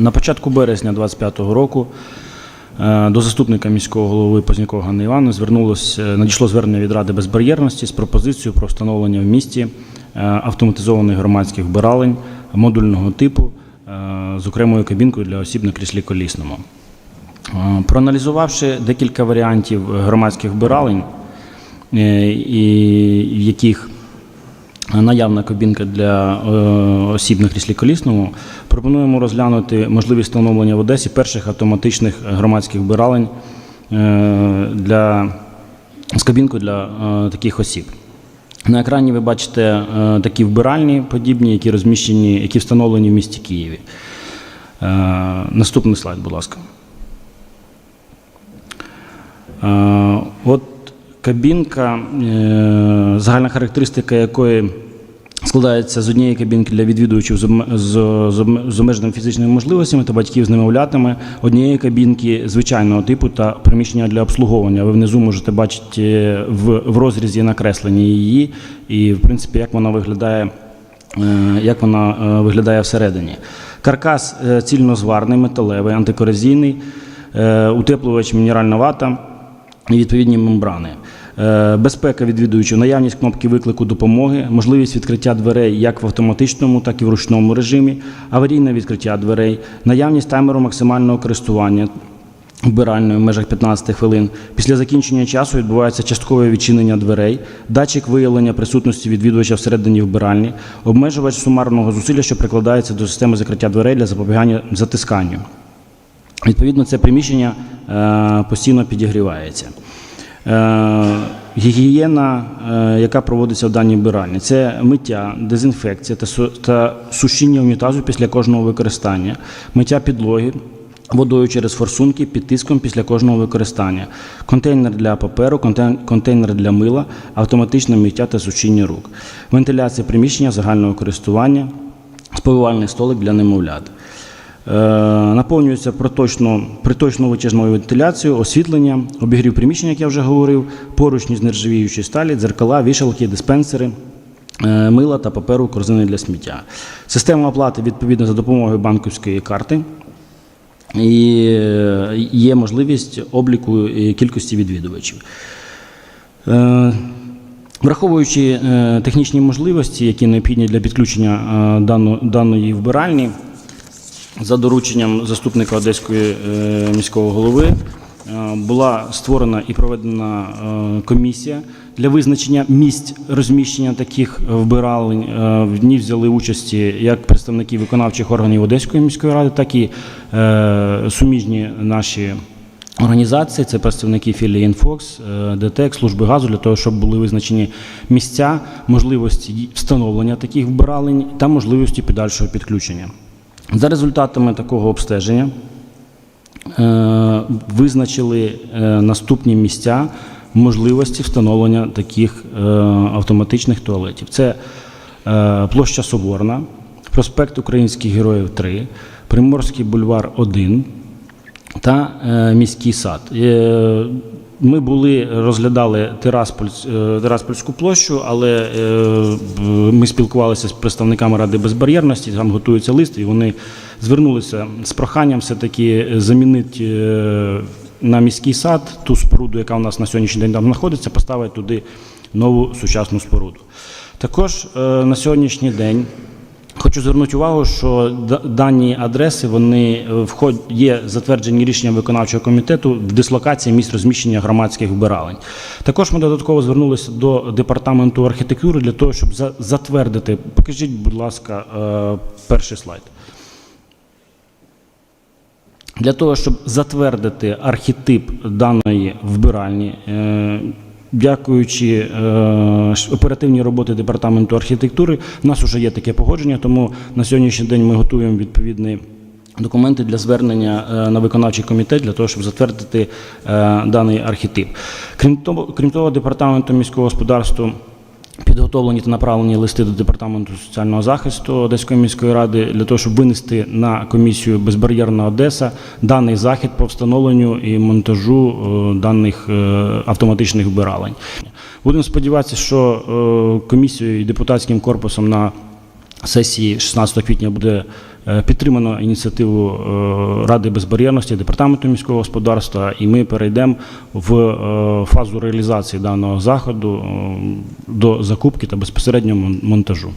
На початку березня 2025 року е, до заступника міського голови Познякова Ганни звернулось, е, надійшло звернення від Ради безбар'єрності з пропозицією про встановлення в місті е, автоматизованих громадських вбиралень модульного типу з окремою кабінкою для осіб на кріслі колісному. Проаналізувавши декілька варіантів громадських вбиралень, яких наявна кабінка для е, осіб на кріслі колісному, пропонуємо розглянути можливість встановлення в Одесі перших автоматичних громадських вбиралень е, для, з кабінкою для е, таких осіб. На екрані ви бачите такі вбиральні подібні, які розміщені, які встановлені в місті Києві. Наступний слайд, будь ласка. От кабінка, е, загальна характеристика якої складається з однієї кабінки для відвідувачів з обмеженими фізичними можливостями та батьків з немовлятами, однієї кабінки звичайного типу та приміщення для обслуговування. Ви внизу можете бачити в, в розрізі накреслені її, і в принципі, як вона виглядає е, як вона е, виглядає всередині. Каркас е, цільнозварний, металевий, антикорозійний, е, утеплювач мінеральна вата і відповідні мембрани. Е, Безпека відвідувачів, наявність кнопки виклику допомоги, можливість відкриття дверей як в автоматичному, так і в ручному режимі, аварійне відкриття дверей, наявність таймеру максимального користування вбиральною в межах 15 хвилин. Після закінчення часу відбувається часткове відчинення дверей, датчик виявлення присутності відвідувача всередині вбиральні, обмежувач сумарного зусилля, що прикладається до системи закриття дверей для запобігання затисканню. Відповідно, це приміщення е, постійно підігрівається. Е, гігієна, е, яка проводиться в даній вбиральні, це миття, дезінфекція та, сушіння унітазу після кожного використання, миття підлоги водою через форсунки під тиском після кожного використання, контейнер для паперу, контейнер для мила, автоматичне миття та сушіння рук, вентиляція приміщення загального користування, сповивальний столик для немовлят. Е, Наповнюється проточно, приточно-витяжною вентиляцією, освітлення, обігрів приміщення, як я вже говорив, поручні з нержавіючої сталі, дзеркала, вішалки, диспенсери, е, мила та паперу, корзини для сміття. Система оплати відповідно за допомогою банківської карти. І е, є можливість обліку кількості відвідувачів. Враховуючи технічні можливості, які необхідні для підключення даної вбиральні, за дорученням заступника Одеської е, міського голови е, була створена і проведена е, комісія для визначення місць розміщення таких вбиралень. В ній взяли участі як представники виконавчих органів Одеської міської ради, так і суміжні наші організації, це представники філії «Інфокс», ДТЕК, служби газу, для того, щоб були визначені місця, можливості встановлення таких вбиралень та можливості подальшого підключення. За результатами такого обстеження е, визначили е, наступні місця можливості встановлення таких е, автоматичних туалетів. Це площа Соборна, проспект Українських Героїв 3, Приморський бульвар 1 та міський сад. Ми були, розглядали Тираспольсь, е, Тираспольську площу, але е, ми спілкувалися з представниками Ради безбар'єрності, там готується лист, і вони звернулися з проханням все-таки замінити е, на міський сад ту споруду, яка у нас на сьогоднішній день там знаходиться, поставити туди нову сучасну споруду. Також на сьогоднішній день Хочу звернути увагу, що дані адреси вони е, вход є затверджені рішенням виконавчого комітету в дислокації місць розміщення громадських вбиралень. Також ми додатково звернулися до департаменту архітектури для того, щоб затвердити. Покажіть, будь ласка, е, перший слайд. Для того, щоб затвердити архетип даної вбиральні, е, дякуючи е, оперативній роботі департаменту архітектури, у нас вже є таке погодження, тому на сьогоднішній день ми готуємо відповідні документи для звернення е, на виконавчий комітет для того, щоб затвердити е, даний архетип. Крім того, крім того, департаментом міського господарства Підготовлені та направлені листи до департаменту соціального захисту Одеської міської ради для того, щоб винести на комісію Безбар'єрна Одеса даний захід по встановленню і монтажу е, даних е, автоматичних вбиралень. Будемо сподіватися, що е, комісією і депутатським корпусом на сесії 16 квітня буде Підтримано ініціативу е, Ради безбар'єрності департаменту міського господарства, і ми перейдемо в е, фазу реалізації даного заходу е, до закупки та безпосереднього мон- монтажу.